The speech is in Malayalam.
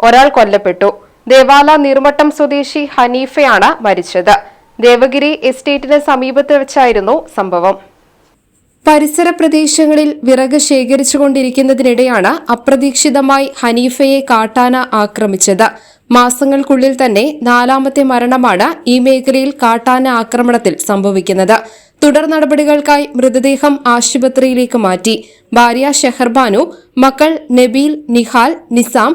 ഒരാൾ കൊല്ലപ്പെട്ടു. ദേവാല നീർമട്ടം സ്വദേശി ഹനീഫയാണ് മരിച്ചത്. ദേവഗിരി എസ്റ്റേറ്റിന് സമീപത്ത് വെച്ചായിരുന്നു സംഭവം. പരിസര പ്രദേശങ്ങളിൽ വിറക് ശേഖരിച്ചുകൊണ്ടിരിക്കുന്നതിനിടെയാണ് അപ്രതീക്ഷിതമായി ഹനീഫയെ കാട്ടാന ആക്രമിച്ചത്. മാസങ്ങൾക്കുള്ളിൽ തന്നെ നാലാമത്തെ മരണമാണ് ഈ മേഖലയിൽ കാട്ടാന ആക്രമണത്തിൽ സംഭവിക്കുന്നത്. തുടർ നടപടികൾക്കായി മൃതദേഹം ആശുപത്രിയിലേക്ക് മാറ്റി. ഭാര്യ ഷെഹർബാനു മക്കൾ നബീൽ നിഹാൽ നിസാം